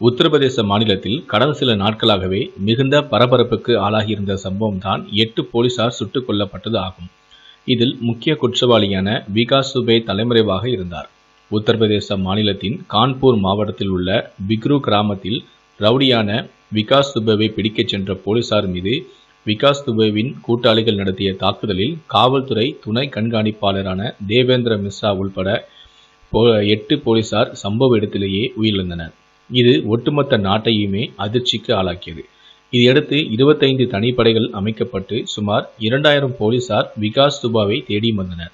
உத்தரப்பிரதேச மாநிலத்தில் கடந்த சில நாட்களாகவே மிகுந்த பரபரப்புக்கு ஆளாகியிருந்த சம்பவம் தான் எட்டு போலீசார் சுட்டுக் கொல்லப்பட்டது ஆகும் இதில் முக்கிய குற்றவாளியான விகாஸ் சுபே தலைமறைவாக இருந்தார். உத்தரப்பிரதேச மாநிலத்தின் கான்பூர் மாவட்டத்தில் உள்ள பிக்ரு கிராமத்தில் ரவுடியான விகாஸ் துபேவை பிடிக்கச் சென்ற போலீசார் மீது விகாஸ் துபேவின் கூட்டாளிகள் நடத்திய தாக்குதலில் காவல்துறை துணை கண்காணிப்பாளரான தேவேந்திர மிஸ்ரா உள்பட போ- எட்டு போலீசார் சம்பவ இடத்திலேயே உயிரிழந்தனர். இது ஒட்டுமொத்த நாட்டையுமே அதிர்ச்சிக்கு ஆளாக்கியது. இதையடுத்து இருபத்தைந்து தனிப்படைகள் அமைக்கப்பட்டு சுமார் இரண்டாயிரம் போலீசார் விகாஸ் துபாவை தேடி வந்தனர்.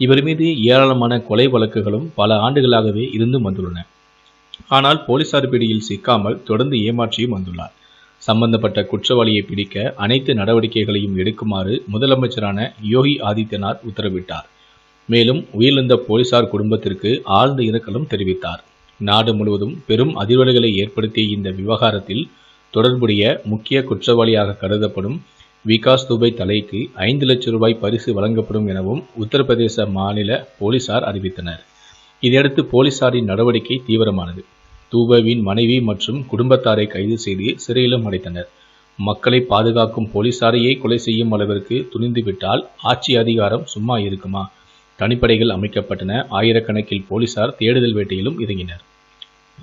இவர் மீது ஏராளமான கொலை வழக்குகளும் பல ஆண்டுகளாகவே இருந்து வந்துள்ளன. ஆனால் போலீசார் பிடியில் சிக்காமல் தொடர்ந்து ஏமாற்றியும் வந்துள்ளார். சம்பந்தப்பட்ட குற்றவாளியை பிடிக்க அனைத்து நடவடிக்கைகளையும் எடுக்குமாறு முதலமைச்சரான யோகி ஆதித்யநாத் உத்தரவிட்டார். மேலும் உயிரிழந்த போலீசார் குடும்பத்திற்கு ஆழ்ந்த இரங்கலும் தெரிவித்தார். நாடு முழுவதும் பெரும் அதிர்வலைகளை ஏற்படுத்திய இந்த விவகாரத்தில் தொடர்புடைய முக்கிய குற்றவாளியாக கருதப்படும் விகாஸ் துபை தலைக்கு ஐந்து லட்சம் ரூபாய் பரிசு வழங்கப்படும் எனவும் உத்தரப்பிரதேச மாநில போலீசார் அறிவித்தனர். இதையடுத்து போலீசாரின் நடவடிக்கை தீவிரமானது. தூபவின் மனைவி மற்றும் குடும்பத்தாரை கைது செய்து சிறையிலும் அடைத்தனர். மக்களை பாதுகாக்கும் போலீசாரையே கொலை செய்யும் அளவிற்கு துணிந்துவிட்டால் ஆட்சி அதிகாரம் சும்மா இருக்குமா? தனிப்படைகள் அமைக்கப்பட்டன. ஆயிரக்கணக்கில் போலீசார் தேடுதல் வேட்டையிலும் இறங்கினர்.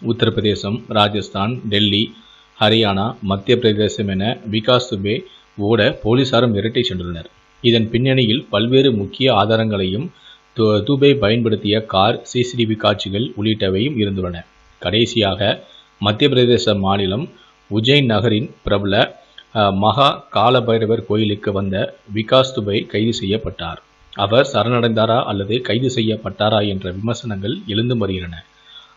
உத்தரப்பிரதேசம் ராஜஸ்தான் டெல்லி ஹரியானா மத்திய பிரதேசம் என விகாஸ் துபே ஓட போலீசாரும் விரட்டி சென்றுள்ளனர். இதன் பின்னணியில் பல்வேறு முக்கிய ஆதாரங்களையும் து- துபே பயன்படுத்திய கார் சிசிடிவி காட்சிகள் உள்ளிட்டவையும் இருந்துள்ளன. கடைசியாக மத்திய பிரதேச மாநிலம் உஜ்ஜைன் நகரின் பிரபல மகா காலபைரவர் கோயிலுக்கு வந்த விகாஸ் துபை கைது செய்யப்பட்டார். அவர் சரணடைந்தாரா அல்லது கைது செய்யப்பட்டாரா என்ற விமர்சனங்கள் எழுந்து வருகின்றன.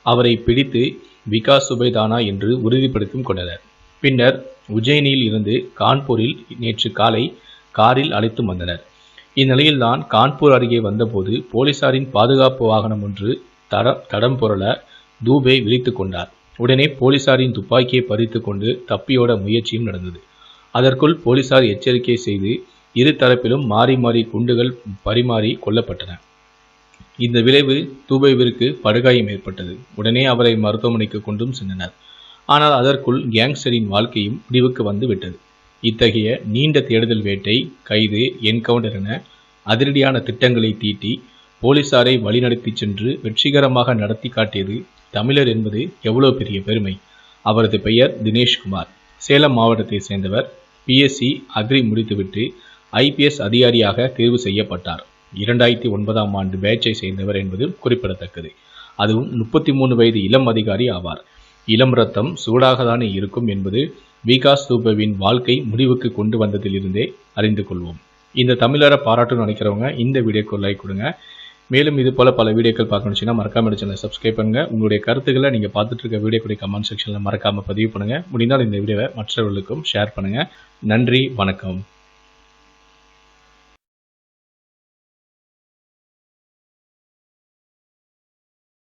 அவரை பிடித்து விகாஸ் சுபைதானா என்று உறுதிப்படுத்தும் கொண்டனர். பின்னர் உஜ்ஜயினியில் இருந்து கான்பூரில் நேற்று காலை காரில் அழைத்து வந்தனர். இந்நிலையில்தான் கான்பூர் அருகே வந்தபோது போலீசாரின் பாதுகாப்பு வாகனம் ஒன்று தட தடம் புரள தூபே விழித்து கொண்டார். உடனே போலீசாரின் துப்பாக்கியை பறித்து கொண்டு தப்பியோட முயற்சியும் நடந்தது. அதற்குள் போலீசார் எச்சரிக்கை செய்து இரு தரப்பிலும் மாறி மாறி குண்டுகள் பரிமாறி கொல்லப்பட்டன. இந்த விளைவு தூபைவிற்கு படுகாயம் ஏற்பட்டது. உடனே அவரை மருத்துவமனைக்கு கொண்டும் சென்றனர். ஆனால் அதற்குள் கேங்ஸ்டரின் வாழ்க்கையும் முடிவுக்கு வந்து விட்டது. இத்தகைய நீண்ட தேடுதல் வேட்டை கைது என்கவுண்டர் என அதிரடியான திட்டங்களை தீட்டி போலீசாரை வழிநடத்தி சென்று வெற்றிகரமாக நடத்தி காட்டியது தமிழர் என்பது எவ்வளவு பெரிய பெருமை. அவரது பெயர் தினேஷ்குமார். சேலம் மாவட்டத்தை சேர்ந்தவர் பிஎஸ்சி அக்ரி முடித்துவிட்டு ஐபிஎஸ் அதிகாரியாக தேர்வு செய்யப்பட்டார். இரண்டாயிரத்தி ஒன்பதாம் ஆண்டு பேட்சை சேர்ந்தவர் என்பது குறிப்பிடத்தக்கது. அதுவும் முப்பத்தி மூணு வயது இளம் அதிகாரி ஆவார். இளம் ரத்தம் சூடாகதானே இருக்கும் என்பது விகாஸ் தூபவின் வாழ்க்கை முடிவுக்கு கொண்டு வந்ததிலிருந்தே அறிந்து கொள்வோம். இந்த தமிழரை பாராட்டணும்னு நினைக்கிறவங்க இந்த வீடியோக்கு லைக் கொடுங்க. மேலும் இது போல பல வீடியோக்கள் பார்க்கணுச்சுன்னா மறக்காம சேனலை சப்ஸ்கிரைப் பண்ணுங்க. உங்களுடைய கருத்துக்களை நீங்க பார்த்துட்டு இருக்க வீடியோக்குடைய கமெண்ட் செக்ஷன்ல மறக்காம பதிவு பண்ணுங்க. முடிந்தால் இந்த வீடியோவை மற்றவர்களுக்கும் ஷேர் பண்ணுங்க. நன்றி வணக்கம்.